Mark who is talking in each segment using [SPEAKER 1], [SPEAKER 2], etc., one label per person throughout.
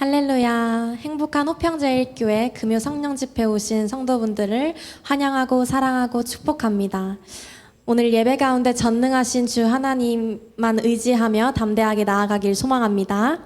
[SPEAKER 1] 할렐루야. 행복한 호평제일교회 금요 성령 집회 오신 성도분들을 환영하고 사랑하고 축복합니다. 오늘 예배 가운데 전능하신 주 하나님만 의지하며 담대하게 나아가길 소망합니다.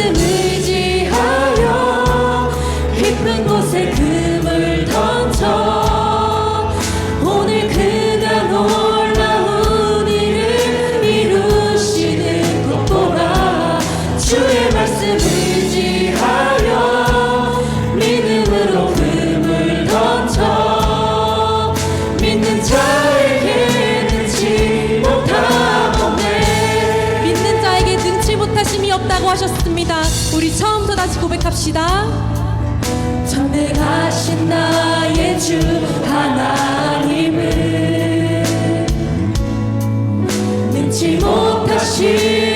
[SPEAKER 1] 주의 하셨습니다. 우리 처음부터 다시 고백합시다. 전능하신 나의 주 하나님은 능치 못하실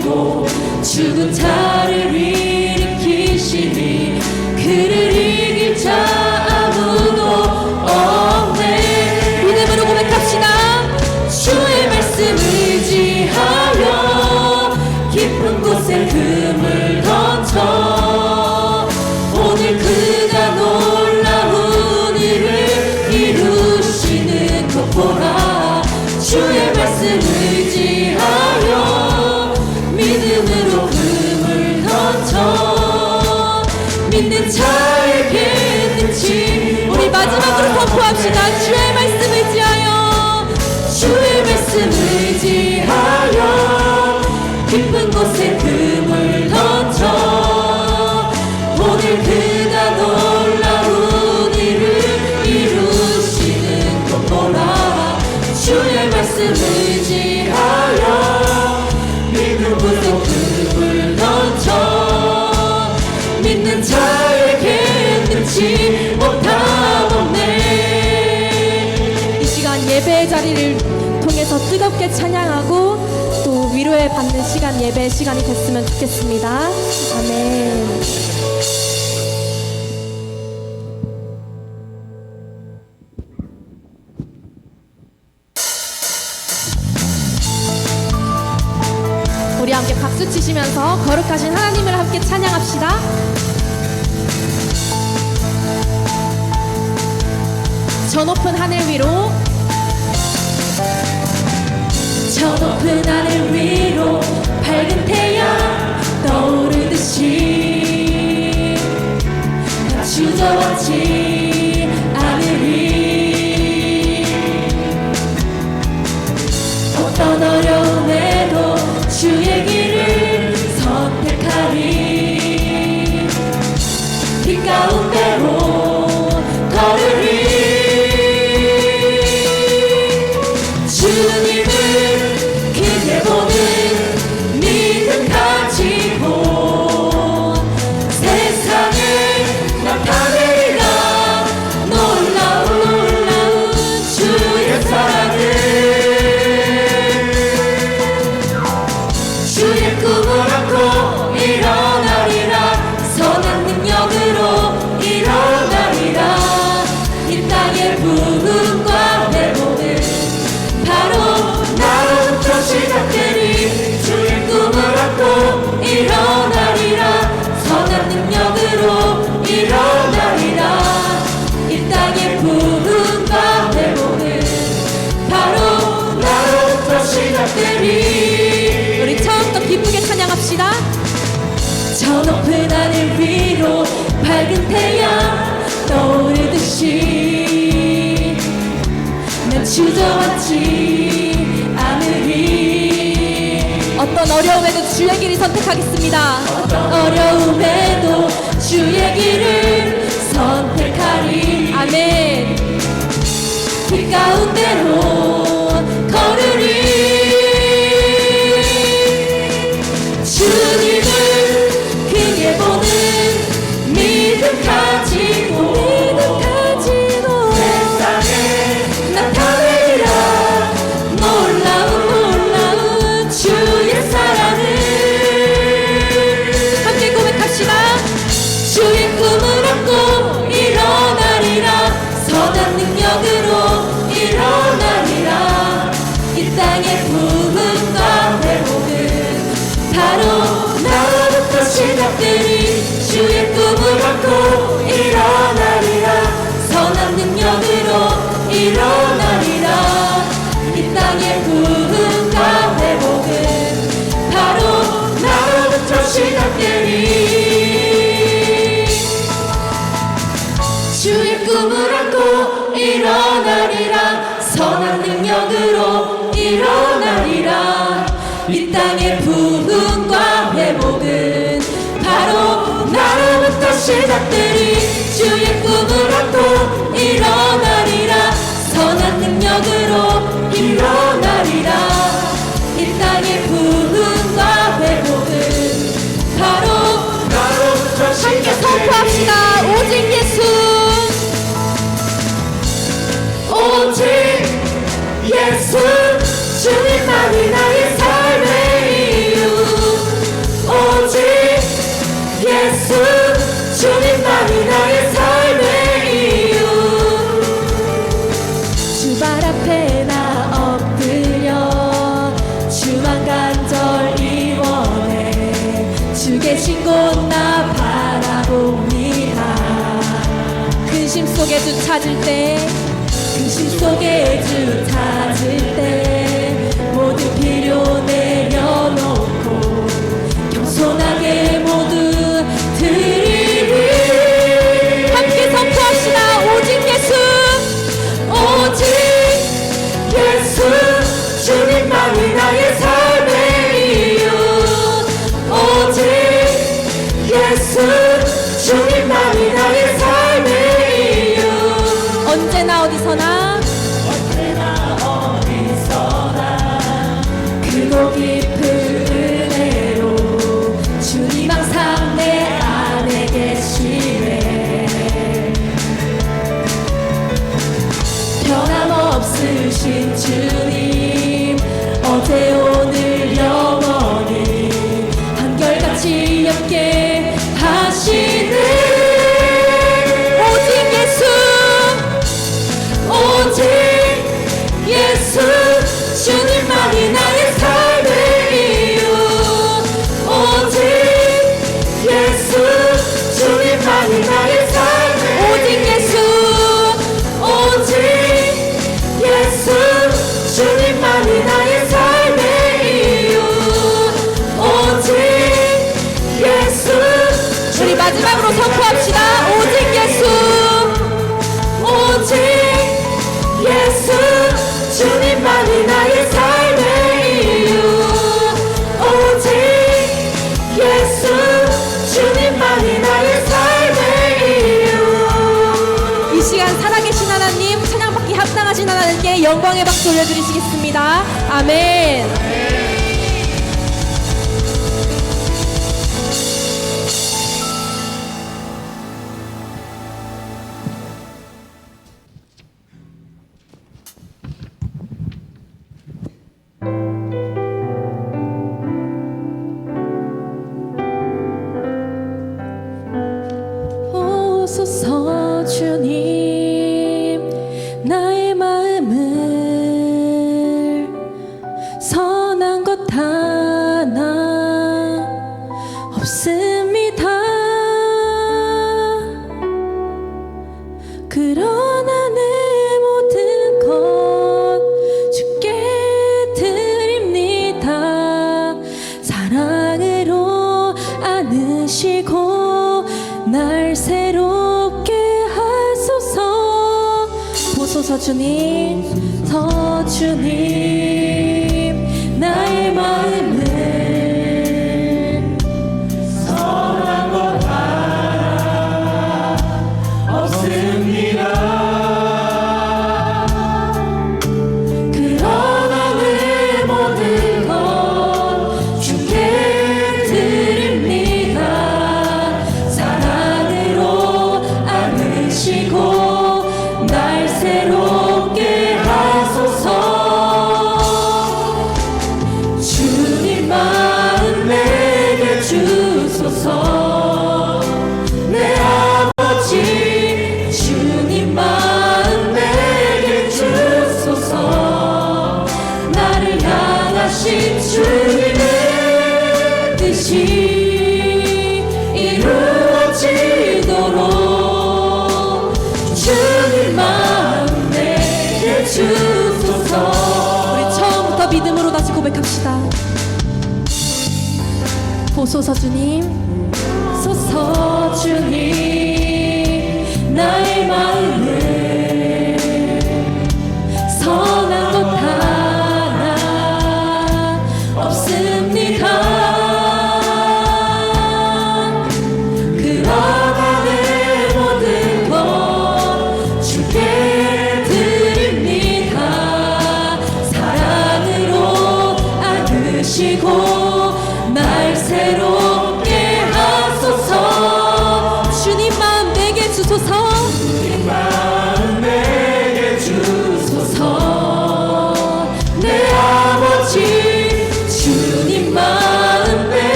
[SPEAKER 1] 하시고 죽은 자를 일으키시니 그를 이길 자 아무도 없네. 믿음으로 고백합시다. 주의 말씀 의지하여 깊은 곳에 금을 던져. 오늘 그가 놀라운 일을 이루시는 것 보라 주의 말씀 믿는 자에게 능치 우리 마지막으로 선포합시다. 주의 받는 시간 예배 시간이 됐으면 좋겠습니다 아멘 우리 함께 박수 치시면서 거룩하신 하나님을 함께 찬양합시다. 저 높은 하늘 위로 저 높은 하늘 위로 밝은 태양 떠오르듯이 나 주저앉지 높은 하늘 위로 밝은 태양 떠오르듯이 난 주저앉지 않으리. 어떤 어려움에도 주의 길이 선택하겠습니다. 어떤 어려움에 Lord. 것들이 주의 꿈을 안고 계신 곳 나 바라보 니라 근심 속에 주 찾을 때 근심 속에 주 찾을 어제 오늘 영원히 한결같이 함께 하시는 오직 예수 오직 예수 주님만이 나의 삶의 이유. 오직 예수 주님만이 나의 삶의 오직 예수 오직 예수 주님만이 나의 삶 하신 하나님께 영광의 박수 올려드리시겠습니다. 아멘. 더 주님 더 주님 나의 마음을 기도합시다. 보소서 주님, 소서 주님, 나의 마음.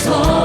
[SPEAKER 1] 서.